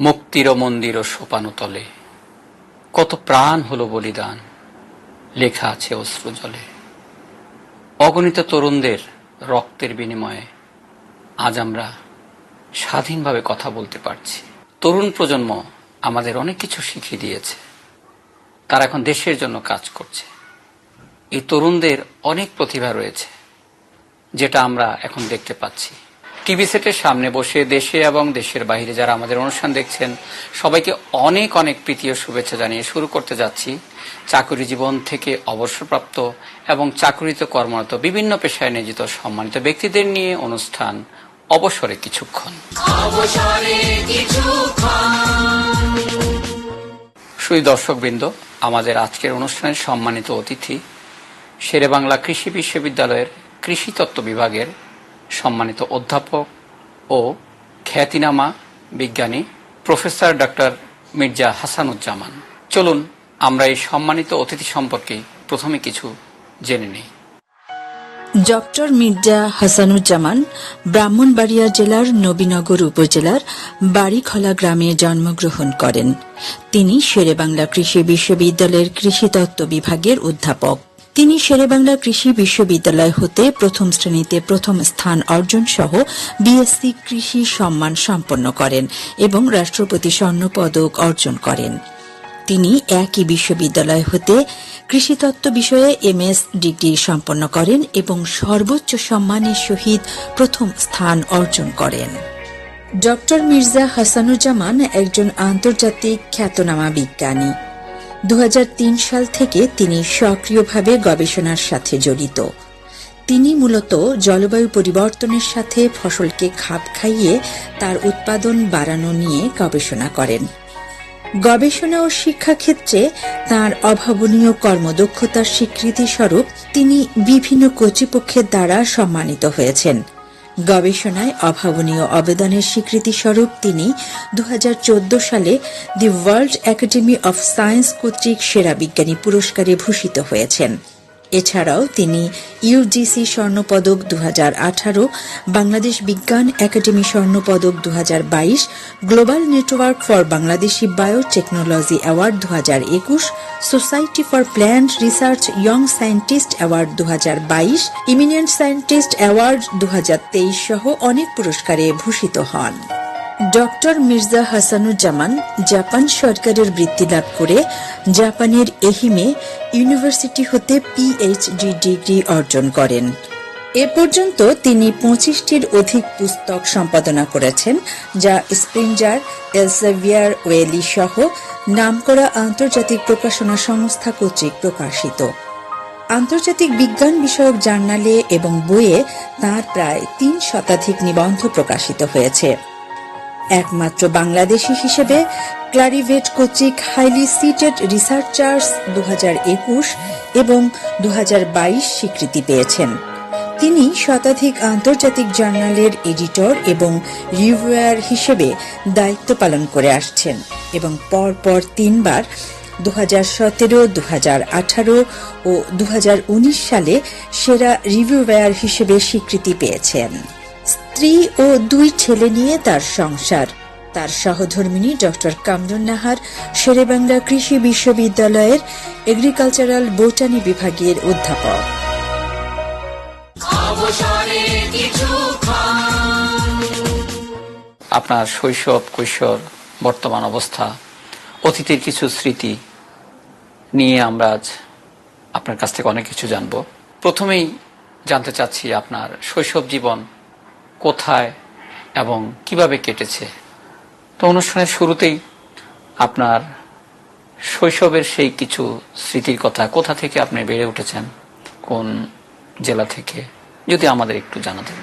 মুক্তির মন্দির ও সোপানো তলে কত প্রাণ হলো বলিদান, লেখা আছে অশ্রু জলে অগণিত তরুণদের রক্তের বিনিময়ে আজ আমরা স্বাধীনভাবে কথা বলতে পারছি। তরুণ প্রজন্ম আমাদের অনেক কিছু শিখিয়ে দিয়েছে। তারা এখন দেশের জন্য কাজ করছে। এই তরুণদের অনেক প্রতিভা রয়েছে, যেটা আমরা এখন দেখতে পাচ্ছি। টিভি সেটের সামনে বসে দেশে এবং দেশের বাইরে যারা আমাদের অনুষ্ঠান দেখছেন সবাইকে অনেক অনেক প্রীতি ও শুভেচ্ছা জানিয়ে শুরু করতে যাচ্ছি। চাকরি জীবন থেকে অবসরপ্রাপ্ত এবং চাকরিতে কর্মরত বিভিন্ন পেশায় নিয়োজিত সম্মানিত ব্যক্তিদের নিয়ে অনুষ্ঠান অবসরে কিছুক্ষণ। সুই দর্শকবৃন্দ আমাদের আজকের অনুষ্ঠানের সম্মানিত অতিথি শেরে বাংলা কৃষি বিশ্ববিদ্যালয়ের কৃষিতত্ত্ব বিভাগের সম্মানিত অধ্যাপক ও খ্যাতিনামা বিজ্ঞানী প্রফেসর ডক্টর মির্জা হাসানুজ্জামান। চলুন, আমরা এই সম্মানিত অতিথি সম্পর্কে প্রথমে কিছু জেনে নিই। ডক্টর মির্জা হাসানুজ্জামান ব্রাহ্মণবাড়িয়া জেলার নবীনগর উপজেলার বাড়িখলা গ্রামে জন্মগ্রহণ করেন। তিনি শেরেবাংলা কৃষি বিশ্ববিদ্যালয়ের কৃষিতত্ত্ব বিভাগের অধ্যাপক। তিনি শেরেবাংলা কৃষি বিশ্ববিদ্যালয় হতে প্রথম শ্রেণীতে প্রথম স্থান অর্জন সহ বিএসসি কৃষি সম্মান সম্পন্ন করেন এবং রাষ্ট্রপতি স্বর্ণ পদক অর্জন করেন। তিনি একই বিশ্ববিদ্যালয় হতে কৃষিতত্ত্ব বিষয়ে এম এস ডিগ্রি সম্পন্ন করেন এবং সর্বোচ্চ সম্মানের সহিত প্রথম স্থান অর্জন করেন। ডক্টর মির্জা হাসানুজ্জামান একজন আন্তর্জাতিক খ্যাতনামা বিজ্ঞানী। দু হাজার তিন সাল থেকে তিনি সক্রিয়ভাবে গবেষণার সাথে জড়িত। তিনি মূলত জলবায়ু পরিবর্তনের সাথে ফসলকে খাপ খাইয়ে তার উৎপাদন বাড়ানো নিয়ে গবেষণা করেন। গবেষণা ও শিক্ষাক্ষেত্রে তার অভাবনীয় কর্মদক্ষতার স্বীকৃতি স্বরূপ তিনি বিভিন্ন কর্তৃপক্ষের দ্বারা সম্মানিত হয়েছেন। গবেষণায় অভাবনীয় অবদানের স্বীকৃতিস্বরূপ তিনি দু হাজার চোদ্দ সালে the world academy of science কর্তৃক সেরা বিজ্ঞানী পুরস্কারে ভূষিত হয়েছেন। এছাড়াও তিনি ইউজিসি স্বর্ণপদক দু আঠারো, বাংলাদেশ বিজ্ঞান একাডেমি স্বর্ণপদক দু বাইশ, global network for Bangladeshi biotechnology award দু একুশ, society for plant research young scientist award দু বাইশ ইমিনিয়েন্ট সায়েন্টিস্ট অ্যাওয়ার্ড দু হাজার তেইশ সহ অনেক পুরস্কারে ভূষিত হন। ডক্টর মির্জা হাসানুজ্জামান জাপান সরকারের বৃত্তি লাভ করে জাপানের এহিমে ইউনিভার্সিটি হতে পিএইচডি ডিগ্রি অর্জন করেন। এ পর্যন্ত তিনি পঁচিশটির অধিক পুস্তক সম্পাদনা করেছেন, যা স্প্রিঞ্জার, এলসেভিয়ার ওয়েলি সহ নামকরা আন্তর্জাতিক প্রকাশনা সংস্থা কর্তৃক প্রকাশিত। আন্তর্জাতিক বিজ্ঞান বিষয়ক জার্নালে এবং বইয়ে তাঁর প্রায় তিন শতাধিক নিবন্ধ প্রকাশিত হয়েছে। একমাত্র বাংলাদেশি হিসেবে ক্লারিভেট কর্তৃক হাইলি সিটেড রিসার্চার্স দু হাজার একুশ এবং দু হাজার বাইশ স্বীকৃতি পেয়েছেন। তিনি শতাধিক আন্তর্জাতিক জার্নালের এডিটর এবং রিভিউয়ার হিসেবে দায়িত্ব পালন করে আসছেন এবং পরপর তিনবার দু হাজার সতেরো দু হাজার আঠারো ও দু হাজার উনিশ সালে সেরা রিভিউয়ার হিসেবে স্বীকৃতি পেয়েছেন। স্ত্রী ও দুই ছেলে নিয়ে তার সংসার। তার সহধর্মিনী ডক্টর কামরুন নাহার শেরেবাংলা কৃষি বিশ্ববিদ্যালয়ের এগ্রিকালচারাল বোটানি বিভাগের অধ্যাপক। আপনার শৈশব কৈশোর বর্তমান অবস্থা অতীতের কিছু স্মৃতি নিয়ে আমরা আজ আপনার কাছ থেকে অনেক কিছু জানব। প্রথমেই জানতে চাচ্ছি আপনার শৈশব জীবন কোথায় এবং কীভাবে কেটেছে? তো অনুষ্ঠানের শুরুতেই আপনার শৈশবের সেই কিছু স্মৃতির কথা কোথা থেকে আপনি বেড়ে উঠেছেন? কোন জেলা থেকে? যদি আমাদের একটু জানাতেন।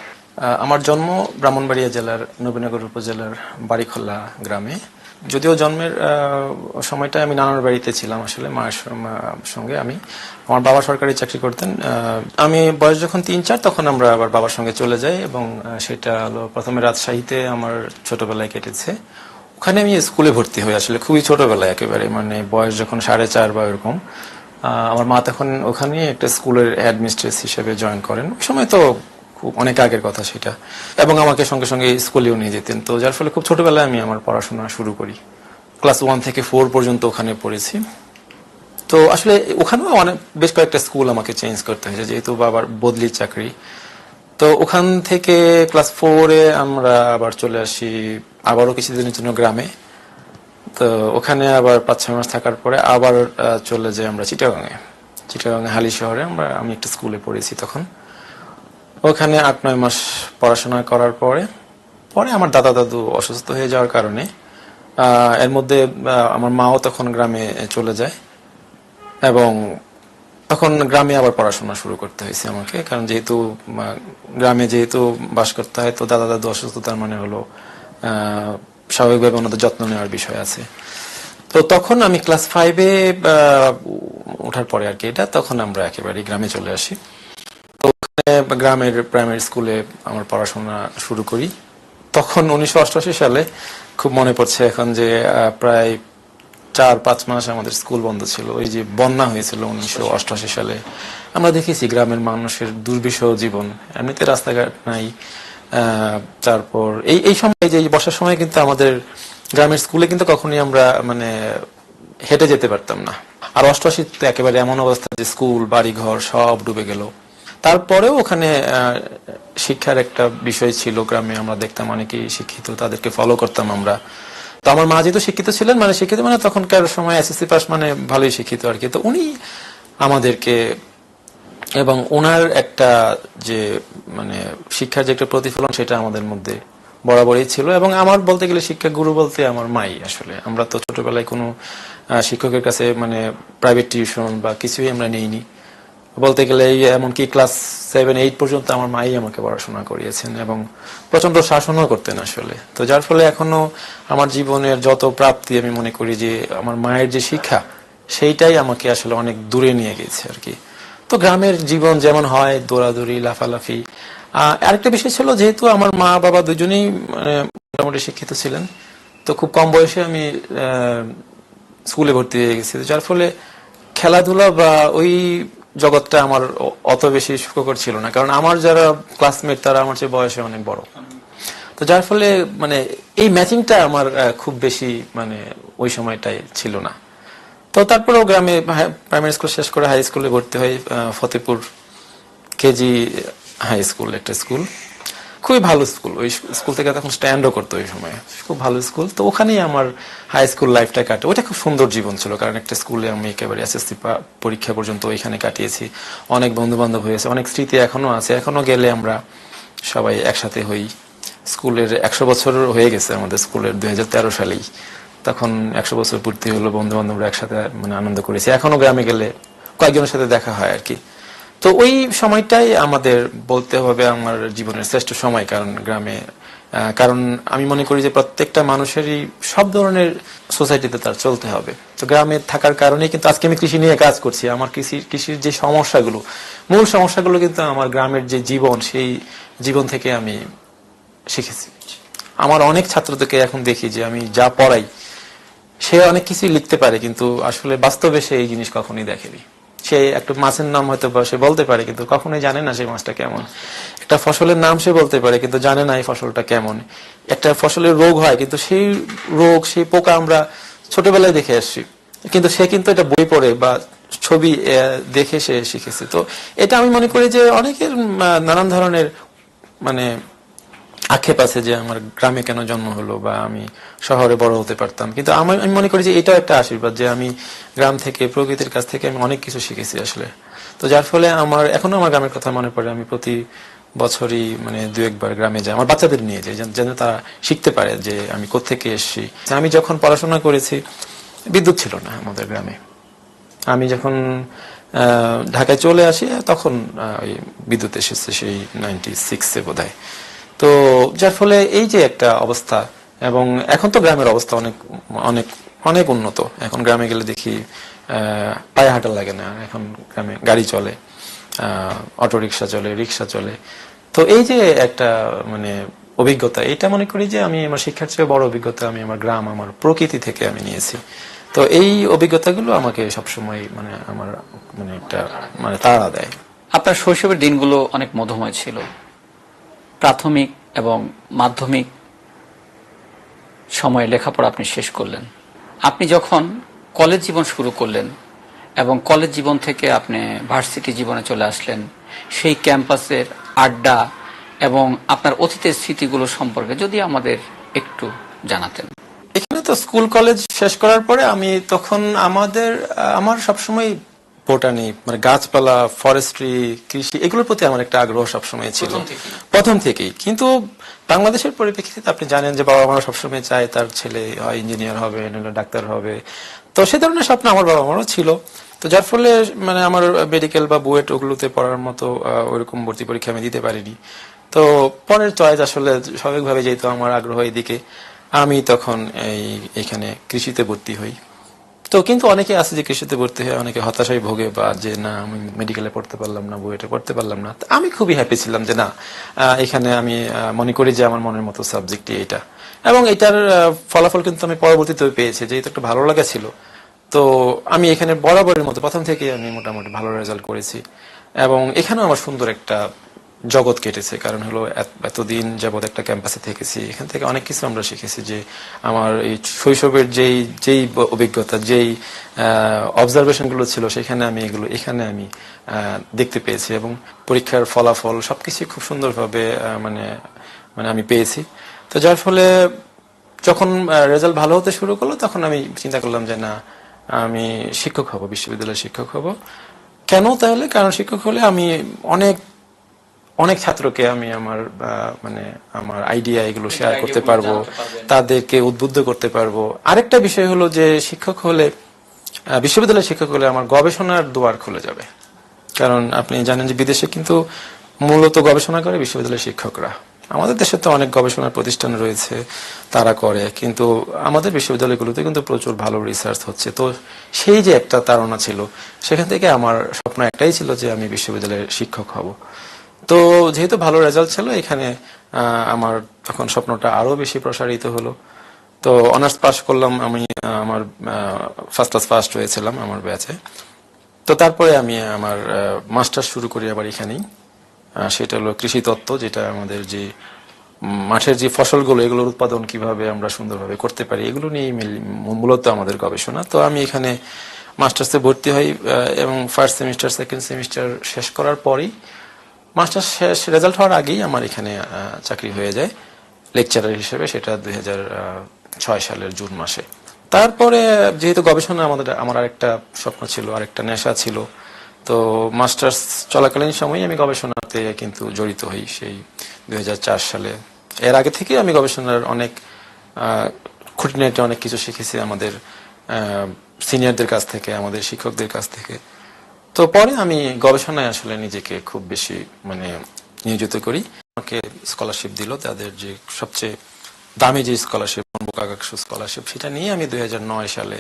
আমার জন্ম ব্রাহ্মণবাড়িয়া জেলার নবীনগর উপজেলার বাড়িখোলা গ্রামে। যদিও জন্মের সময়টা আমি নানার বাড়িতে ছিলাম আসলে, মায়ের সঙ্গে আমি। আমার বাবা সরকারি চাকরি করতেন আমি বয়স যখন তিন চার তখন আমরা আবার বাবার সঙ্গে চলে যাই এবং সেটা হলো প্রথমে রাজশাহীতে আমার ছোটবেলায় কেটেছে। ওখানে আমি স্কুলে ভর্তি হই আসলে, খুবই ছোটবেলায় একেবারে মানে বয়স যখন সাড়ে চার বা এরকম। আমার মা তখন ওখানে একটা স্কুলের অ্যাডমিনিস্ট্রেস হিসেবে জয়েন করেন। ওই সময় তো খুব অনেক আগের কথা সেটা। এবং আমাকে সঙ্গে সঙ্গে স্কুলেও নিয়ে যেতেন। তো যার ফলে খুব ছোটবেলায় আমি আমার পড়াশোনা শুরু করি। ক্লাস ওয়ান থেকে ফোর পর্যন্ত ওখানে পড়েছি। তো আসলে ওখানেও অনেক, বেশ কয়েকটা স্কুল আমাকে চেঞ্জ করতে হয়েছে, যেহেতু বাবার বদলির চাকরি। তো ওখান থেকে ক্লাস ফোরে আমরা আবার চলে আসি আবারও কিছুদিনের জন্য গ্রামে। তো ওখানে আবার পাঁচ ছয় মাস থাকার পরে আবার চলে যাই আমরা চিটাগাঙে চিটাগাঙে হালি শহরে আমরা, আমি একটা স্কুলে পড়েছি তখন। ওখানে আট, নয় মাস পড়াশোনা করার পরে পরে আমার দাদা দাদু অসুস্থ হয়ে যাওয়ার কারণে এর মধ্যে আমার মাও তখন গ্রামে চলে যায় এবং তখন গ্রামে আবার পড়াশোনা শুরু করতে হয়েছে আমাকে, কারণ যেহেতু গ্রামে যেহেতু বাস করতে হয়, তো দাদা দাদু অসুস্থতার মানে হলো স্বাভাবিকভাবে ওনাদের যত্ন নেওয়ার বিষয় আছে। তো তখন আমি ক্লাস ফাইভে ওঠার পরে আর কি এটা, তখন আমরা একেবারে গ্রামে চলে আসি। গ্রামের প্রাইমারি স্কুলে আমার পড়াশোনা শুরু করি। তখন উনিশশো অষ্টআশি সালে খুব মনে পড়ছে এখন যে প্রায় চার, পাঁচ মাস আমাদের স্কুল বন্ধ ছিল। ওই যে বন্যা হয়েছিল উনিশশো অষ্টআশি সালে। আমরা দেখেছি গ্রামের মানুষের দুর্বিষহ জীবন। এমনিতে রাস্তাঘাট নাই তারপর এই এই সময় যে বর্ষার সময় কিন্তু আমাদের গ্রামের স্কুলে কিন্তু কখনোই আমরা মানে হেঁটে যেতে পারতাম না। আর অষ্টআশি তো একেবারে এমন অবস্থা যে স্কুল বাড়ি ঘর সব ডুবে গেল। তারপরেও ওখানে শিক্ষার একটা বিষয় ছিল গ্রামে, আমরা দেখতাম অনেকেই শিক্ষিত, তাদেরকে ফলো করতাম আমরা। তো আমার মা যেহেতু শিক্ষিত ছিলেন মানে শিক্ষিত মানে তখনকার সময় এসএসসি পাস মানে ভালোই শিক্ষিত আর কি। তো উনি আমাদেরকে এবং ওনার একটা যে মানে শিক্ষার যে একটা প্রতিফলন সেটা আমাদের মধ্যে বরাবরই ছিল। এবং আমার বলতে গেলে শিক্ষা গুরু বলতে আমার মাই আসলে। আমরা তো ছোটবেলায় কোনো শিক্ষকের কাছে মানে প্রাইভেট টিউশন বা কিছুই আমরা নেইনি। বলতে গেলে এমনকি ক্লাস সেভেন এইট পর্যন্ত আমার মাই আমাকে পড়াশোনা করিয়েছেন এবং প্রচণ্ড শাসনও করতেন আসলে। তো যার ফলে এখনও আমার জীবনের যত প্রাপ্তি আমি মনে করি যে আমার মায়ের যে শিক্ষা সেইটাই আমাকে আসলে অনেক দূরে নিয়ে গেছে আর কি। তো গ্রামের জীবন যেমন হয় দৌড়াদৌড়ি লাফালাফি আরেকটা বিষয় ছিল যেহেতু আমার মা বাবা দুজনেই মানে, মোটামুটি শিক্ষিত ছিলেন তো খুব কম বয়সে আমি স্কুলে ভর্তি হয়ে গেছি। যার ফলে খেলাধুলা বা ওই জগৎটা আমার অত বেশি সুখকর ছিল না। কারণ আমার যারা ক্লাসমেট তারা আমার চেয়ে বয়সে অনেক বড়। তো যার ফলে মানে এই ম্যাচিংটা আমার খুব বেশি মানে ওই সময়টাই ছিল না। তো তারপরেও গ্রামে প্রাইমারি স্কুল শেষ করে হাই স্কুলে ভর্তি আহ, ফতেপুর কেজি হাই স্কুল একটা স্কুল খুবই ভালো স্কুল। ওই স্কুল থেকে তখন স্ট্যান্ডও করতো ওই সময়। খুব ভালো স্কুল। তো ওখানেই আমার হাই স্কুল লাইফটা কাটে। ওটা খুব সুন্দর জীবন ছিল, কারণ একটা স্কুলে আমি একেবারে এসএসসি পরীক্ষা পর্যন্ত ওইখানে কাটিয়েছি। অনেক বন্ধু বান্ধব হয়েছে, অনেক স্মৃতি এখনও আছে। এখনও গেলে আমরা সবাই একসাথে হই। স্কুলের একশো বছর হয়ে গেছে আমাদের স্কুলের দু হাজার তেরো সালেই। তখন একশো বছর পূর্তি হলো বন্ধু বান্ধবরা একসাথে মানে আনন্দ করেছি। এখনও গ্রামে গেলে কয়েকজনের সাথে দেখা হয় আর কি। তো ওই সময়টাই আমাদের বলতে হবে আমার জীবনের শ্রেষ্ঠ সময় কারণ গ্রামে কারণ আমি মনে করি যে প্রত্যেকটা মানুষেরই সব ধরনের সোসাইটিতে তার চলতে হবে। তো গ্রামে থাকার কারণে কিন্তু আজকে আমি কৃষি নিয়ে কাজ করছি। আমার কৃষি, কৃষির যে সমস্যাগুলো, মূল সমস্যাগুলো কিন্তু আমার গ্রামের যে জীবন, সেই জীবন থেকে আমি শিখেছি। আমার অনেক ছাত্রদেরকে এখন দেখি যে আমি যা পড়াই, সে অনেক কিছুই লিখতে পারে, কিন্তু আসলে বাস্তবে সে এই জিনিস কখনোই দেখেনি। সে একটা মাছের নাম হয়তো সে বলতে পারে, কিন্তু কখনোই জানে না সেই মাছটা কেমন। একটা ফসলের নাম সে বলতে পারে, কিন্তু জানে না এই ফসলটা কেমন। একটা ফসলের রোগ হয়, কিন্তু সেই রোগ, সেই পোকা আমরা ছোটবেলায় দেখে আসছি। কিন্তু সে কিন্তু এটা বই পড়ে বা ছবি দেখে সে শিখেছে। তো এটা আমি মনে করি যে অনেকের নানান ধরনের মানে আক্ষেপ আছে যে আমার গ্রামে কেন জন্ম হলো বা আমি শহরে বড় হতে পারতাম। কিন্তু আমার, আমি মনে করি যে এটাও একটা আশীর্বাদ যে আমি গ্রাম থেকে, প্রকৃতির কাছ থেকে আমি অনেক কিছু শিখেছি আসলে। তো যার ফলে আমার, এখনও আমার গ্রামের কথা মনে পড়ে। আমি প্রতি বছরই মানে দু একবার গ্রামে যাই। আমার বাচ্চাদের নিয়ে যাই, যেন- তারা শিখতে পারে যে আমি কোত্থেকে এসেছি। আমি যখন পড়াশোনা করেছি, বিদ্যুৎ ছিল না আমাদের গ্রামে। আমি যখন ঢাকায় চলে আসি, তখন ওই বিদ্যুৎ এসেছে সেই নাইনটি সিক্সে বোধ তো যার ফলে এই যে একটা অবস্থা, এবং এখন তো গ্রামের অবস্থা অনেক অনেক অনেক উন্নত। এখন গ্রামে গেলে দেখি পায়ে হাঁটা লাগে না। এখন গ্রামে গাড়ি চলে অটো রিক্সা চলে রিক্সা চলে। তো এই যে একটা মানে অভিজ্ঞতা, এটা মনে করি যে আমি আমার শিক্ষার চেয়ে বড় অভিজ্ঞতা আমি আমার গ্রাম, আমার প্রকৃতি থেকে আমি নিয়েছি। তো এই অভিজ্ঞতাগুলো আমাকে সবসময় মানে আমার মানে একটা মানে তাড়া দেয়। আপনার শৈশবের দিনগুলো অনেক মধুময় ছিল। প্রাথমিক এবং মাধ্যমিক সময়ে লেখাপড়া আপনি শেষ করলেন। আপনি যখন কলেজ জীবন শুরু করলেন এবং কলেজ জীবন থেকে আপনি ভার্সিটি জীবনে চলে আসলেন, সেই ক্যাম্পাসের আড্ডা এবং আপনার অতীতের স্মৃতিগুলো সম্পর্কে যদি আমাদের একটু জানাতেন। এখানে তো স্কুল কলেজ শেষ করার পরে আমি তখন আমাদের, আমার সবসময় বোটানি মানে গাছপালা ফরেস্ট্রি কৃষি এগুলোর প্রতি আমার একটা আগ্রহ সবসময় ছিল। প্রথম থেকেই? কিন্তু বাংলাদেশের পরিপ্রেক্ষিতে আপনি জানেন যে বাবা মারা সবসময় চায় তার ছেলে হয় ইঞ্জিনিয়ার হবে নইলে ডাক্তার হবে। তো সে ধরনের স্বপ্ন আমার বাবা মারও ছিল। তো যার ফলে মানে আমার মেডিকেল বা বুয়েট ওগুলোতে পড়ার মতো ওইরকম ভর্তি পরীক্ষা আমি দিতে পারিনি। তো পরের চয়েস আসলে স্বাভাবিকভাবে যেহেতু আমার আগ্রহ এদিকে আমি তখন এই এখানে কৃষিতে ভর্তি হই। তো কিন্তু অনেকে আছে যে কৃষিতে ভর্তি হয় অনেকে হতাশায় ভোগে বা যে, না, আমি মেডিকেলে পড়তে পারলাম না বুয়েটে পড়তে পারলাম না। আমি খুবই হ্যাপি ছিলাম যে, না এখানে আমি মনে করি যে আমার মনের মতো সাবজেক্টই এটা। এবং এটার ফলাফল কিন্তু আমি পরবর্তীতে পেয়েছি যে এটা একটা ভালো লাগা ছিল। তো আমি এখানে বরাবরের মতো প্রথম থেকেই আমি মোটামুটি ভালো রেজাল্ট করেছি। এবং এখানেও আমার সুন্দর একটা জগৎ কেটেছে। কারণ হলো এত- এতদিন যাবৎ একটা ক্যাম্পাসে থেকেছি, এখান থেকে অনেক কিছু আমরা শিখেছি যে আমার এই শৈশবের যেই যেই অভিজ্ঞতা, যেই অবজারভেশনগুলো ছিল, সেখানে আমি এগুলো, এখানে আমি দেখতে পেয়েছি এবং পরীক্ষার ফলাফল সবকিছু খুব সুন্দরভাবে মানে মানে আমি পেয়েছি। তো যার ফলে যখন রেজাল্ট ভালো হতে শুরু করল, তখন আমি চিন্তা করলাম যে না, আমি শিক্ষক হব, বিশ্ববিদ্যালয়ের শিক্ষক হব। কেন তাহলে? কারণ শিক্ষক হলে আমি অনেক অনেক ছাত্রকে আমি আমার মানে আমার আইডিয়া এগুলো শেয়ার করতে পারব তাদেরকে উদ্বুদ্ধ করতে পারব। আরেকটা বিষয় হলো যে শিক্ষক হলে বিশ্ববিদ্যালয়ের শিক্ষক হলে আমার গবেষণার দুয়ার খুলে যাবে। কারণ আপনি জানেন যে বিদেশে কিন্তু মূলত গবেষণা করে বিশ্ববিদ্যালয়ের শিক্ষকরা। আমাদের দেশে তো অনেক গবেষণার প্রতিষ্ঠান রয়েছে তারা করে কিন্তু আমাদের বিশ্ববিদ্যালয়গুলোতে কিন্তু প্রচুর ভালো রিসার্চ হচ্ছে। তো সেই যে একটা তাড়না ছিল সেখান থেকে আমার স্বপ্ন একটাই ছিল যে আমি বিশ্ববিদ্যালয়ের শিক্ষক হব। তো যেহেতু ভালো রেজাল্ট ছিল, এখানে আমার তখন স্বপ্নটা আরও বেশি প্রসারিত হলো। তো অনার্স পাস করলাম আমি আমার ফার্স্ট ক্লাস ফার্স্ট হয়েছিলাম আমার ব্যাচে তো তারপরে আমি আমার মাস্টার শুরু করি আবার এখানেই। সেটা হলো কৃষি তত্ত্ব, যেটা আমাদের যে মাঠের যে ফসলগুলো, এগুলোর উৎপাদন কীভাবে আমরা সুন্দরভাবে করতে পারি, এগুলো নিয়েই মিল- মূলত আমাদের গবেষণা। তো আমি এখানে মাস্টার্সে ভর্তি হই এবং ফার্স্ট সেমিস্টার সেকেন্ড সেমিস্টার শেষ করার পরই মাস্টার শেষ রেজাল্ট হওয়ার আগেই আমার এখানে চাকরি হয়ে যায়। লেকচারার হিসেবে সেটা দুই সালের জুন মাসে। তারপরে যেহেতু গবেষণা আমাদের, আমার আরেকটা স্বপ্ন ছিল, আরেকটা নেশা ছিল, তো মাস্টার্স চলাকালীন সময় আমি গবেষণাতে কিন্তু জড়িত হই সেই দুই হাজার চার সালে। এর আগে থেকে আমি গবেষণার অনেক খুঁটিনাটি অনেক কিছু শিখেছি আমাদের সিনিয়রদের কাছ থেকে, আমাদের শিক্ষকদের কাছ থেকে। তো পরে আমি গবেষণায় আসলে নিজেকে খুব বেশি মানে নিয়োজিত করি। আমাকে স্কলারশিপ দিল, তাদের যে সবচেয়ে দামি যে স্কলারশিপ স্কলারশিপ সেটা নিয়ে আমি দু হাজার নয় সালে,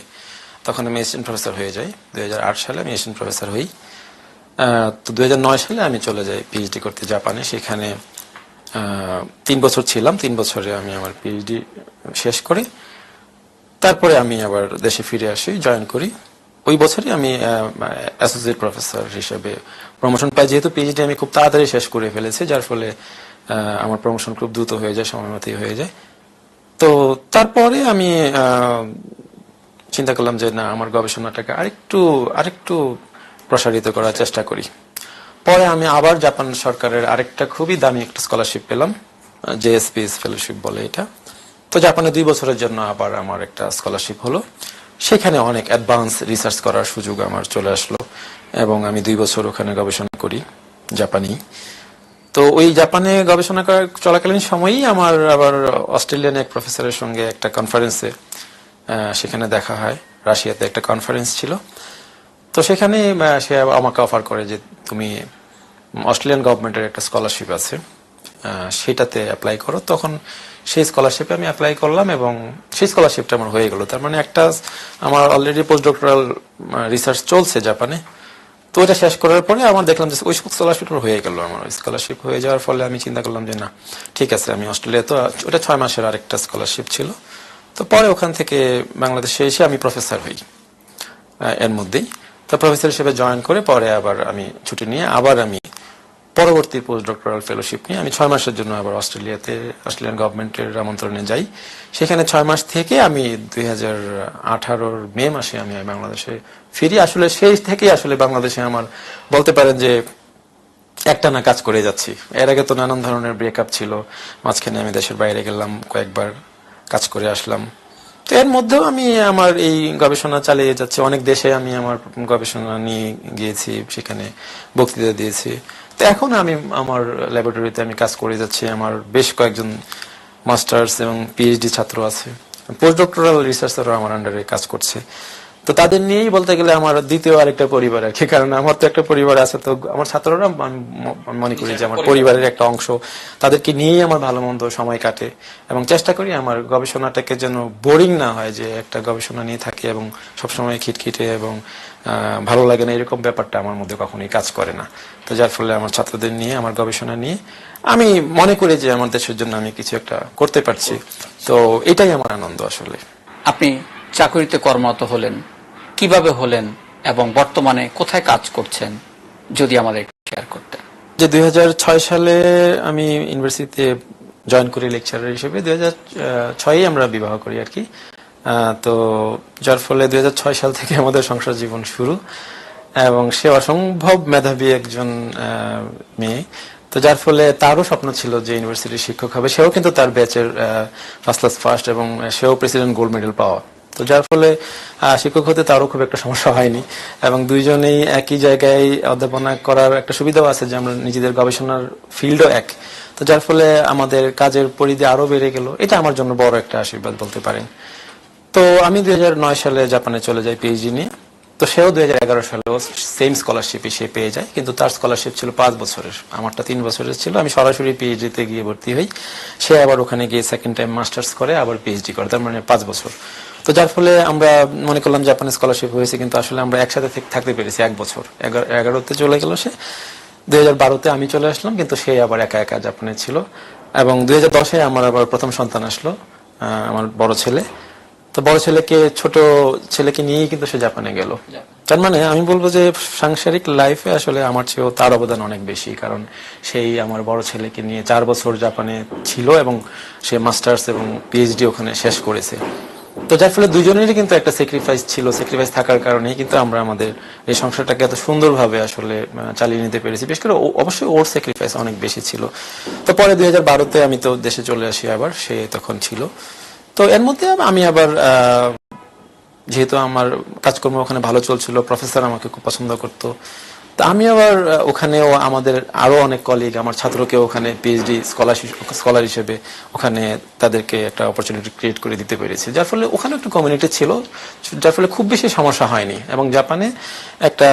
তখন আমি এসিস্ট্যান্ট প্রফেসর হয়ে যাই। দু হাজার আট সালে আমি এসিস্ট্যান্ট প্রফেসর হই। তো দু হাজার নয় সালে আমি চলে যাই পিএইচডি করতে জাপানে। সেখানে তিন বছর ছিলাম। তিন বছরে আমি আমার পিএইচডি শেষ করি, তারপরে আমি আবার দেশে ফিরে আসি, জয়েন করি। ওই বছরই আমি অ্যাসোসিয়েট প্রফেসর হিসেবে প্রমোশন পাই। যেহেতু পিএইচডি আমি খুব তাড়াতাড়ি শেষ করে ফেলেছি, যার ফলে আমার প্রমোশন খুব দ্রুত হয়ে যায় সময় মতোই হয়ে যায়। তো তারপরে আমি চিন্তা করলাম যে না, আমার গবেষণাটাকে আরেকটু আরেকটু প্রসারিত করার চেষ্টা করি। পরে আমি আবার জাপান সরকারের আরেকটা খুবই দামি একটা স্কলারশিপ পেলাম জেএসপিএস ফেলোশিপ বলে এটা। তো জাপানে দুই বছরের জন্য আবার আমার একটা স্কলারশিপ হলো। সেখানে অনেক অ্যাডভান্স রিসার্চ করার সুযোগ আমার চলে আসলো এবং আমি দুই বছর ওখানে গবেষণা করি, জাপানি। তো ওই জাপানে গবেষণা করার চলাকালীন সময়ই আমার আবার অস্ট্রেলিয়ান এক প্রফেসরের সঙ্গে একটা কনফারেন্সে সেখানে দেখা হয়। রাশিয়াতে একটা কনফারেন্স ছিল। তো সেখানে সে আমাকে অফার করে যে তুমি অস্ট্রেলিয়ান গভর্নমেন্টের একটা স্কলারশিপ আছে সেটাতে অ্যাপ্লাই করো। তখন সেই স্কলারশিপে আমি অ্যাপ্লাই করলাম এবং সেই স্কলারশিপটা আমার হয়ে গেল। তার মানে একটা আমার অলরেডি পোস্ট ডক্টরাল রিসার্চ চলছে জাপানে। তো ওটা শেষ করার পরে আমার দেখলাম যে ওই স্কলারশিপ হয়ে গেল আমার। স্কলারশিপ হয়ে যাওয়ার ফলে আমি চিন্তা করলাম যে না, ঠিক আছে, আমি অস্ট্রেলিয়া তো ওটা ছয় মাসের আরেকটা স্কলারশিপ ছিল। তো পরে ওখান থেকে বাংলাদেশে এসে আমি প্রফেসর হই এর মধ্যেই। তো প্রফেসর হিসেবে জয়েন করে পরে আবার আমি ছুটি নিয়ে আবার আমি পরবর্তী পোস্ট ডক্টরাল ফেলোশিপ নিয়ে আমি ছয় মাসের জন্য আবার অস্ট্রেলিয়াতে, অস্ট্রেলিয়ান গভর্নমেন্টের আমন্ত্রণে যাই। সেখানে ছয় মাস থেকে আমি দুই হাজার আঠারোর মে মাসে আমি বাংলাদেশে ফিরি। আসলে সেই থেকেই আসলে বাংলাদেশে আমার বলতে পারেন যে একটা না কাজ করে যাচ্ছি। এর আগে তো নানান ধরনের ব্রেকআপ ছিল। মাঝখানে আমি দেশের বাইরে গেলাম, কয়েকবার কাজ করে আসলাম। তো এর মধ্যেও আমি আমার এই গবেষণা চালিয়ে যাচ্ছি। অনেক দেশে আমি আমার গবেষণা নিয়ে গিয়েছি, সেখানে বক্তৃতা দিয়েছি। তো এখন আমি আমার ল্যাবরেটরিতে আমি কাজ করে যাচ্ছি। আমার বেশ কয়েকজন মাস্টার্স এবং পিএইচডি ছাত্র আছে। পোস্ট ডক্টরাল রিসার্চারও আমার আন্ডারে কাজ করছে। তো তাদের নিয়েই বলতে গেলে আমার দ্বিতীয় আরেকটা পরিবার আর কি। কারণ আমার তো একটা পরিবার আছে তো আমার ছাত্ররা মনে করি যে আমার পরিবারের একটা অংশ। তাদেরকে নিয়েই আমার ভালো মন্দ সময় কাটে এবং চেষ্টা করি আমার গবেষণাটাকে যেন বোরিং না হয় যে একটা গবেষণা নিয়ে থাকি এবং সবসময় খিটখিটে এবং ভালো লাগে না এরকম ব্যাপারটা আমার মধ্যে কখনোই কাজ করে না। তো যার ফলে আমার ছাত্রদের নিয়ে আমার গবেষণা নিয়ে আমি মনে করি যে আমার দেশের জন্য আমি কিছু একটা করতে পারছি। তো এটাই আমার আনন্দ আসলে। আপনি চাকরিতে কর্মরত হলেন কীভাবে হলেন এবং বর্তমানে কোথায় কাজ করছেন যদি আমাদের শেয়ার করতেন। যে দুই হাজার ছয় সালে আমি ইউনিভার্সিটিতে জয়েন করি লেকচারার হিসেবে দুই হাজার ছয়ে আমরা বিবাহ করি আর কি। তো যার ফলে দুই হাজার ছয় সাল থেকে আমাদের সংসার জীবন শুরু, এবং সে অসম্ভব মেধাবী একজন মেয়ে। তো যার ফলে তারও স্বপ্ন ছিল যে ইউনিভার্সিটির শিক্ষক হবে। সেও কিন্তু তার ব্যাচের ফার্স্ট ক্লাস ফার্স্ট এবং সেও প্রেসিডেন্ট গোল্ড মেডেল পাওয়া। তো যার ফলে শিক্ষক হতে তারও খুব একটা সমস্যা হয়নি। এবং দুইজনেই একই জায়গায় অধ্যাপনা করার একটা সুবিধাও আছে যে আমরা নিজেদের গবেষণার ফিল্ডও এক। তো যার ফলে আমাদের কাজের পরিধি আরও বেড়ে গেল। এটা আমার জন্য বড় একটা আশীর্বাদ বলতে পারেন। তো আমি দুই হাজার নয় সালে জাপানে চলে যাই পিএইচডি নিয়ে। তো সেও দুই হাজার এগারো সালেও সেম স্কলারশিপে সে পেয়ে যায়, কিন্তু তার স্কলারশিপ ছিল পাঁচ বছরের, আমারটা তিন বছরের ছিল। আমি সরাসরি পিএইচডিতে গিয়ে ভর্তি হই। সে আবার ওখানে গিয়ে সেকেন্ড টাইম মাস্টার্স করে, আবার পিএইচডি করে, তার মানে পাঁচ বছর। তো যার ফলে আমরা মনে করলাম জাপানে স্কলারশিপ হয়েছে, কিন্তু আসলে আমরা একসাথে থেকে থাকতে পেরেছি এক বছর। এগারো- এগারোতে চলে গেল সে। দুই হাজার বারোতে আমি চলে আসলাম, কিন্তু সে আবার একা একা জাপানে ছিল। এবং দুই হাজার দশে আমার আবার প্রথম সন্তান আসলো আমার বড় ছেলে। তো বড় ছেলেকে ছোট ছেলেকে নিয়েই কিন্তু সে জাপানে গেল। তার মানে আমি বলব যে সাংসারিক লাইফে আসলে আমার চেয়েও তার অবদান অনেক বেশি কারণ সেই আমার বড় ছেলেকে নিয়ে চার বছর জাপানে ছিল এবং সে মাস্টার্স এবং পিএইচডি ওখানে শেষ করেছে। তো যার ফলে দুজনেরই কিন্তু একটা স্যাক্রিফাইস ছিল। স্যাক্রিফাইস থাকার কারণেই কিন্তু আমরা আমাদের এই সংসারটাকে এত সুন্দরভাবে আসলে চালিয়ে নিতে পেরেছি। বিশেষ করে অবশ্যই ওর স্যাক্রিফাইস অনেক বেশি ছিল। তো পরে দুই হাজার বারোতে আমি তো দেশে চলে আসি আবার সে তখন ছিল। তো এর মধ্যে আমি আবার যেহেতু আমার কাজকর্ম ওখানে ভালো চলছিল প্রফেসর আমাকে খুব পছন্দ করতো, তো আমি আবার ওখানেও আমাদের আরও অনেক কলিগ আমার ছাত্রকে ওখানে পিএইচডি স্কলারশিপ স্কলার হিসেবে ওখানে তাদেরকে একটা অপরচুনিটি ক্রিয়েট করে দিতে পেরেছি। যার ফলে ওখানে একটা কমিউনিটি ছিল, যার ফলে খুব বেশি সমস্যা হয়নি। এবং জাপানে একটা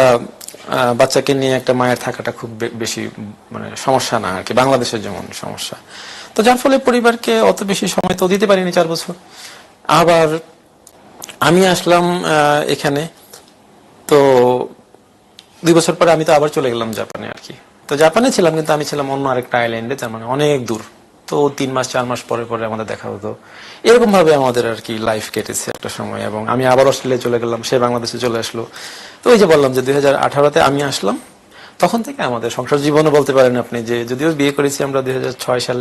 বাচ্চাকে নিয়ে একটা মায়ের থাকাটা খুব বেশি মানে সমস্যা না আর কি, বাংলাদেশের যেমন সমস্যা। তো যার ফলে পরিবারকে অত বেশি সময় তো দিতে পারিনি চার বছর। আবার আমি আসলাম এখানে। তো দুই বছর পরে আমি তো আবার চলে গেলাম জাপানে আর কি। তো জাপানে ছিলাম, কিন্তু আমি ছিলাম অন্য আরেকটা আইল্যান্ডে তার মানে অনেক দূর। তো তিন মাস, চার মাস পরে পরে আমাদের দেখা হতো। এরকম ভাবে আমাদের আর কি লাইফ কেটেছে একটা সময়, এবং আমি আবার অস্ট্রেলিয়া চলে গেলাম, সে বাংলাদেশে চলে আসলো। তো ওই যে বললাম যে দুই হাজার আঠারোতে আমি আসলাম। তখন থেকে আমাদের সংসার জীবনও বলতে পারেন আপনি যে যদিও বিয়ে করেছি আমরা দুই হাজার ছয় সাল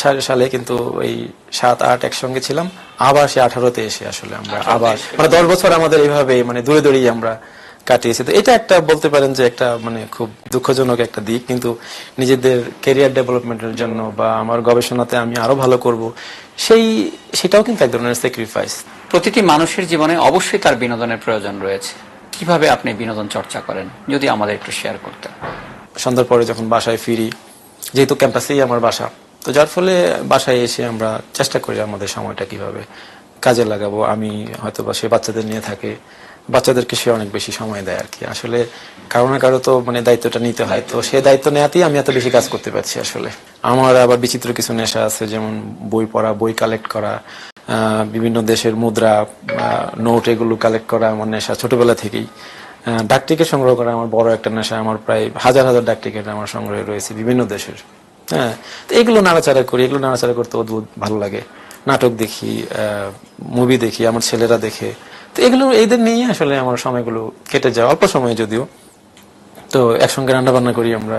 ছয় সালে কিন্তু এই সাত আট একসঙ্গে ছিলাম। আবার সে আঠারোতে এসে আসলে আমরা আবার মানে দশ বছর আমাদের এইভাবে মানে দূরে দূরেই আমরা কাটিয়েছি। তো এটা একটা বলতে পারেন যে একটা মানে খুব দুঃখজনক একটা দিক। কিন্তু নিজেদের ক্যারিয়ার ডেভেলপমেন্টের জন্য বা আমার গবেষণাতে আমি আরও ভালো করব সেই সেটাও কিন্তু এক ধরনের স্যাক্রিফাইস প্রতিটি মানুষের জীবনে অবশ্যই তার বিনোদনের প্রয়োজন রয়েছে। কীভাবে আপনি বিনোদন চর্চা করেন? যদি আমাদের একটু শেয়ার করতেন। সন্ধ্যার পরে যখন বাসায় ফিরি, যেহেতু ক্যাম্পাসেই আমার বাসা, তো যার ফলে বাসায় এসে আমরা চেষ্টা করি আমাদের সময়টা কীভাবে কাজে লাগাবো। আমি হয়তো বা সে বাচ্চাদের নিয়ে থাকে, বাচ্চাদেরকে সে অনেক বেশি সময় দেয় আর কি আসলে কারও না কারও তো মানে দায়িত্বটা নিতে হয়, তো সে দায়িত্ব নেওয়াতেই আমি এত বেশি কাজ করতে পারছি আসলে। আমার আবার বিচিত্র কিছু নেশা আছে, যেমন বই পড়া, বই কালেক্ট করা। বিভিন্ন দেশের মুদ্রা নোট এগুলো কালেক্ট করা আমার নেশা ছোটবেলা থেকেই। আহ, ডাক টিকিট সংগ্রহ করা আমার বড় একটা নেশা আমার প্রায় হাজার হাজার ডাক টিকিট আমার সংগ্রহে রয়েছে বিভিন্ন দেশের। হ্যাঁ তো এগুলো নাড়াচাড়া করি এগুলো নাড়াচাড়া করতে অদ্ভুত ভালো লাগে। নাটক দেখি মুভি দেখি আমার ছেলেরা দেখে। তো এগুলো এদের নিয়েই আসলে আমার সময়গুলো কেটে যায় অল্প সময়ে যদিও। তো একসঙ্গে রান্না বান্না করি আমরা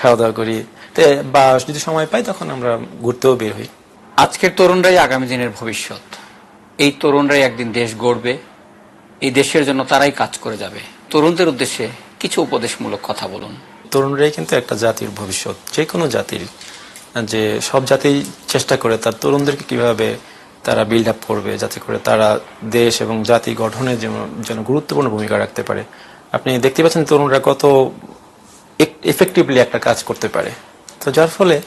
খাওয়া দাওয়া করি। তো বা যদি সময় পাই তখন আমরা ঘুরতেও বের হই। আজকের তরুণরাই আগামী দিনের ভবিষ্যৎ। এই তরুণরাই একদিন দেশ গড়বে। এই দেশের জন্য তারাই কাজ করে যাবে। তরুণদের উদ্দেশ্যে কিছু উপদেশমূলক কথা বলুন। তরুণরাই কিন্তু একটা জাতির ভবিষ্যৎ। যে কোনো জাতির, যে সব জাতি চেষ্টা করে তার তরুণদেরকে কীভাবে তারা বিল্ড আপ করবে, যাতে করে তারা দেশ এবং জাতি জন্য যেন গুরুত্বপূর্ণ ভূমিকা রাখতে পারে। আপনি দেখতে পাচ্ছেন তরুণরা কত এফেক্টিভলি একটা কাজ করতে পারে। তো যার ফলে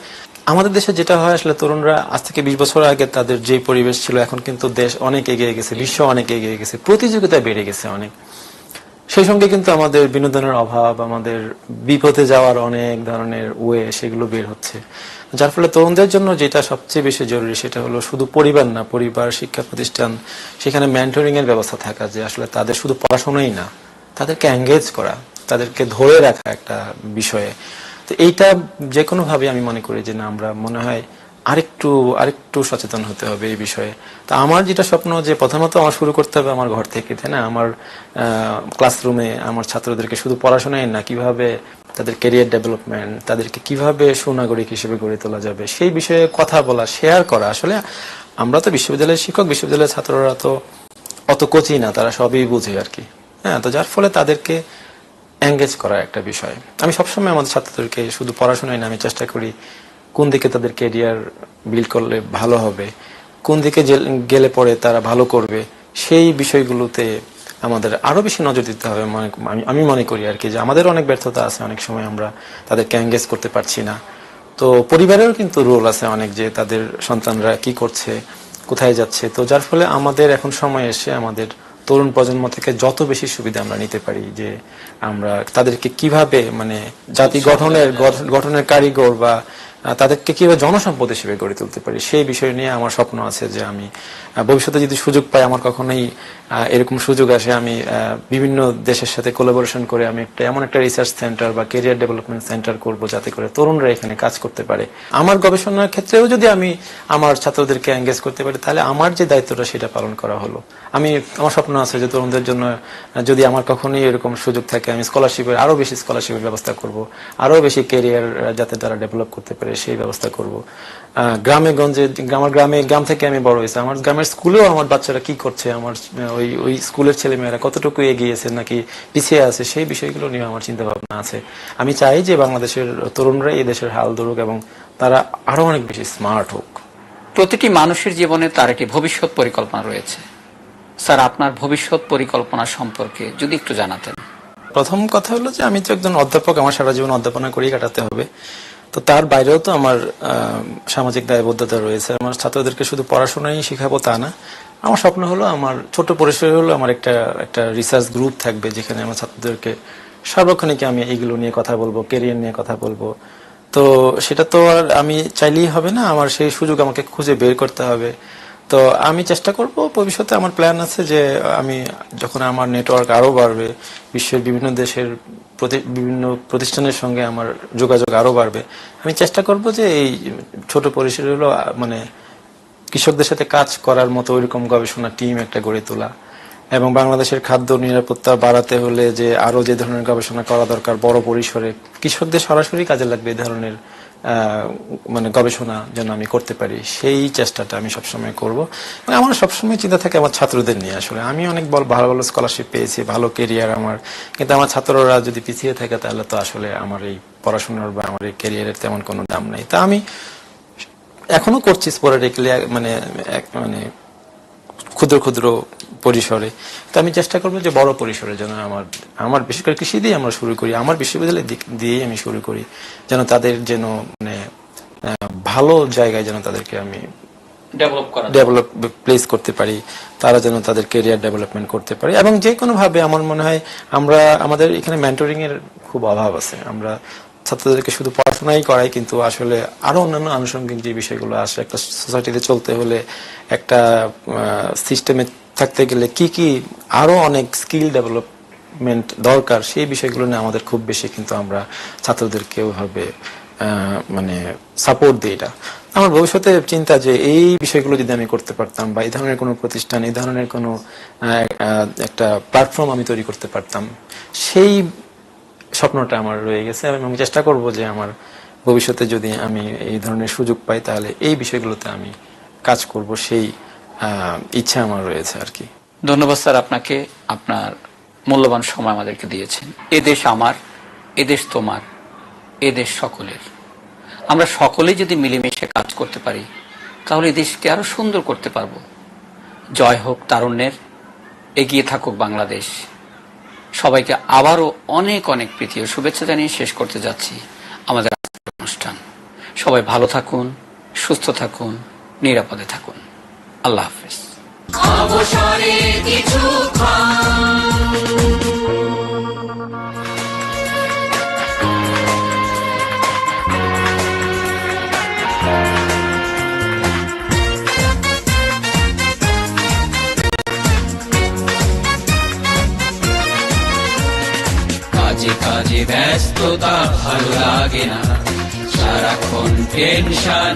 আমাদের দেশে যেটা হয়, আসলে তরুণরা আজ থেকে বিশ বছর আগে তাদের যে পরিবেশ ছিল, এখন কিন্তু দেশ অনেক এগিয়ে গেছে, বিশ্ব অনেক এগিয়ে গেছে প্রতিযোগিতা বেড়ে গেছে অনেক। সেই সঙ্গে কিন্তু আমাদের বিনোদনের অভাব, আমাদের বিপদে যাওয়ার অনেক ধরনের ওয়ে সেগুলো বের হচ্ছে। যার ফলে তরুণদের জন্য যেটা সবচেয়ে বেশি জরুরি সেটা হলো শুধু পরিবার না, পরিবার, শিক্ষা প্রতিষ্ঠান, সেখানে মেন্টরিং এর ব্যবস্থা থাকা, যে আসলে তাদের শুধু পড়াশোনাই না, তাদেরকে এঙ্গেজ করা, তাদেরকে ধরে রাখা একটা বিষয়ে। তো এইটা যে কোনো ভাবে আমি মনে করি যে না, আমরা মনে হয় আরেকটু আরেকটু সচেতন হতে হবে এই বিষয়ে। তো আমার যেটা স্বপ্ন যে প্রথমত আমার শুরু করতে হবে আমার ঘর থেকে, তাই না? আমার ক্লাসরুমে আমার ছাত্রদেরকে শুধু পড়াশোনায় না, কীভাবে তাদের কেরিয়ার ডেভেলপমেন্ট তাদেরকে কীভাবে সুনাগরিক হিসেবে গড়ে তোলা যাবে, সেই বিষয়ে কথা বলা শেয়ার করা। আসলে আমরা তো বিশ্ববিদ্যালয়ের শিক্ষক, বিশ্ববিদ্যালয়ের ছাত্ররা তো অত কোচই না, তারা সবই বুঝে আর কি। হ্যাঁ তো যার ফলে তাদেরকে এঙ্গেজ করা একটা বিষয়। আমি সবসময় আমাদের ছাত্রদেরকে শুধু পড়াশোনায় না, আমি চেষ্টা করি কোন দিকে তাদের ক্যারিয়ার বিল্ড করলে ভালো হবে, কোন দিকে গেলে পরে তারা ভালো করবে, সেই বিষয়গুলোতে আমাদের আরও বেশি নজর দিতে হবে আমি মনে করি আর কি যে আমাদের অনেক ব্যর্থতা আছে, অনেক সময় আমরা তাদেরকে এঙ্গেজ করতে পারছি না। তো পরিবারেরও কিন্তু রোল আছে অনেক যে তাদের সন্তানরা কি করছে, কোথায় যাচ্ছে, তো যার ফলে আমাদের এখন সময় এসে আমাদের তরুণ প্রজন্ম থেকে যত বেশি সুবিধা আমরা নিতে পারি যে আমরা তাদেরকে কীভাবে মানে জাতি গঠনের গঠনের কারিগর বা তাদেরকে কীভাবে জনসম্পদ হিসেবে গড়ে তুলতে পারি, সেই বিষয় নিয়ে আমার স্বপ্ন আছে যে আমি ভবিষ্যতে যদি সুযোগ পাই, আমার কখনোই এরকম সুযোগ আসে আমি বিভিন্ন দেশের সাথে কোলাবোরেশন করে আমি একটা, এমন একটা রিসার্চ সেন্টার বা কেরিয়ার ডেভেলপমেন্ট সেন্টার করব যাতে করে তরুণরা এখানে কাজ করতে পারে। আমার গবেষণার ক্ষেত্রেও যদি আমি আমার ছাত্রদেরকে এঙ্গেজ করতে পারি, তাহলে আমার যে দায়িত্বটা সেটা পালন করা হলো। আমি, আমার স্বপ্ন আছে যে তরুণদের জন্য যদি আমার কখনোই এরকম সুযোগ থাকে, আমি স্কলারশিপের আরও বেশি স্কলারশিপের ব্যবস্থা করব, আরও বেশি কেরিয়ার যাতে তারা ডেভেলপ করতে পারে। সেই ব্যবস্থা করব। গ্রামে গঞ্জে আমার গ্রামে গ্রাম থেকে আমি বড় হয়েছি। আমার গ্রামের স্কুলেও আমার বাচ্চারা কি করছে আমার ওই ওই স্কুলের ছেলেমেয়েরা কতটুকু এগিয়েছে নাকি পিছিয়ে আছে সেই বিষয়গুলো নিয়ে আমার চিন্তা ভাবনা আছে। আমি চাই যে বাংলাদেশের তরুণরা এই দেশের হাল ধরুক এবং তারা আরও অনেক বেশি স্মার্ট হোক। প্রতিটি মানুষের জীবনে তার একটি ভবিষ্যৎ পরিকল্পনা রয়েছে। স্যার আপনার ভবিষ্যৎ পরিকল্পনা সম্পর্কে যদি একটু জানাতেন। প্রথম কথা হলো যে আমি তো একজন অধ্যাপক আমার সারা জীবন অধ্যাপনা করেই কাটাতে হবে। তো তার বাইরেও তো আমার সামাজিক দায়বদ্ধতা রয়েছে। আমার ছাত্রদেরকে শুধু পড়াশোনাই শেখাবো তা না। আমার স্বপ্ন হলো, আমার ছোট পরিসরে হলো আমার একটা একটা রিসার্চ গ্রুপ থাকবে যেখানে আমার ছাত্রদেরকে সার্বক্ষণিক আমি এইগুলো নিয়ে কথা বলব কেরিয়ার নিয়ে কথা বলব। তো সেটা তো আর আমি চাইলেই হবে না। আমার সেই সুযোগ আমাকে খুঁজে বের করতে হবে। তো আমি চেষ্টা করব ভবিষ্যতে আমার প্ল্যান আছে যে আমি যখন আমার নেটওয়ার্ক আরও বাড়বে বিশ্বের বিভিন্ন দেশের বিভিন্ন প্রতিষ্ঠানের সঙ্গে আমার যোগাযোগ আরও বাড়বে আমি চেষ্টা করব যে এই ছোট পরিসরে হলো আহ, মানে কৃষকদের সাথে কাজ করার মতো ওইরকম গবেষণা টিম একটা গড়ে তোলা এবং বাংলাদেশের খাদ্য নিরাপত্তা বাড়াতে হলে যে আরও যে ধরনের গবেষণা করা দরকার বড় পরিসরে কৃষকদের সরাসরি কাজে লাগবে এই ধরনের মানে গবেষণা যেন আমি করতে পারি, সেই চেষ্টাটা আমি সবসময় করব। মানে আমার সবসময় চিন্তা থাকে আমার ছাত্রদের নিয়ে আসলে। আমি অনেক বল, ভালো ভালো স্কলারশিপ পেয়েছি, ভালো কেরিয়ার আমার। কিন্তু আমার ছাত্ররা যদি পিছিয়ে থাকে তাহলে তো আসলে আমার এই পড়াশোনার বা আমার এই কেরিয়ারের তেমন কোনো দাম নেই। তা আমি এখনও করছি স্পোরাডিকলি মানে মানে ক্ষুদ্র ক্ষুদ্র পরিসরে। তো আমি চেষ্টা করব যে বড় পরিসরে যেন আমার আমার বিশেষ করে কৃষি দিয়ে আমরা শুরু করি আমার বিশ্ববিদ্যালয়ের দিক দিয়েই আমি শুরু করি যেন তাদের যেন মানে ভালো জায়গায় যেন তাদেরকে আমি ডেভেলপ করা ডেভেলপ প্লেস করতে পারি তারা যেন তাদের কেরিয়ার ডেভেলপমেন্ট করতে পারে এবং যে কোনো ভাবে আমার মনে হয় আমরা আমাদের এখানে মেন্টরিং এর খুব অভাব আছে। আমরা ছাত্রদেরকে শুধু পড়াশোনাই করাই কিন্তু আসলে আরও অন্যান্য আনুষঙ্গিক যে বিষয়গুলো আসে একটা সোসাইটিতে চলতে হলে একটা সিস্টেমে থাকতে গেলে কি কি আরও অনেক স্কিল ডেভেলপমেন্ট দরকার, সেই বিষয়গুলো নিয়ে আমাদের খুব বেশি কিন্তু আমরা ছাত্রদেরকে ওইভাবে মানে সাপোর্ট দিই এটা। আমার ভবিষ্যতে চিন্তা যে এই বিষয়গুলো যদি আমি করতে পারতাম বা এই ধরনের কোনো প্রতিষ্ঠান, এই ধরনের কোনো একটা প্ল্যাটফর্ম আমি তৈরি করতে পারতাম, সেই স্বপ্নটা আমার রয়ে গেছে। আমি চেষ্টা করব যে আমার ভবিষ্যতে যদি আমি এই ধরনের সুযোগ পাই, তাহলে এই বিষয়গুলোতে আমি কাজ করব। সেই ইচ্ছা আমার রয়েছে আর কি। ধন্যবাদ স্যার আপনাকে। আপনার মূল্যবান সময় আমাদেরকে দিয়েছেন। এ দেশ আমার, এ দেশ তোমার, এ দেশ সকলের। আমরা সকলেই যদি মিলেমিশে কাজ করতে পারি, তাহলে দেশকে আরও সুন্দর করতে পারব। জয় হোক তারুণ্যের। এগিয়ে থাকুক বাংলাদেশ। সবাইকে আবারও অনেক অনেক প্রীতি ও শুভেচ্ছা জানিয়ে শেষ করতে যাচ্ছি আমাদের অনুষ্ঠান। সবাই ভালো থাকুন, সুস্থ থাকুন, নিরাপদে থাকুন। আল্লাহ হাফেজ। অবসরে ব্যস্ততা ভালো লাগে না। সারাক্ষণ টেনশন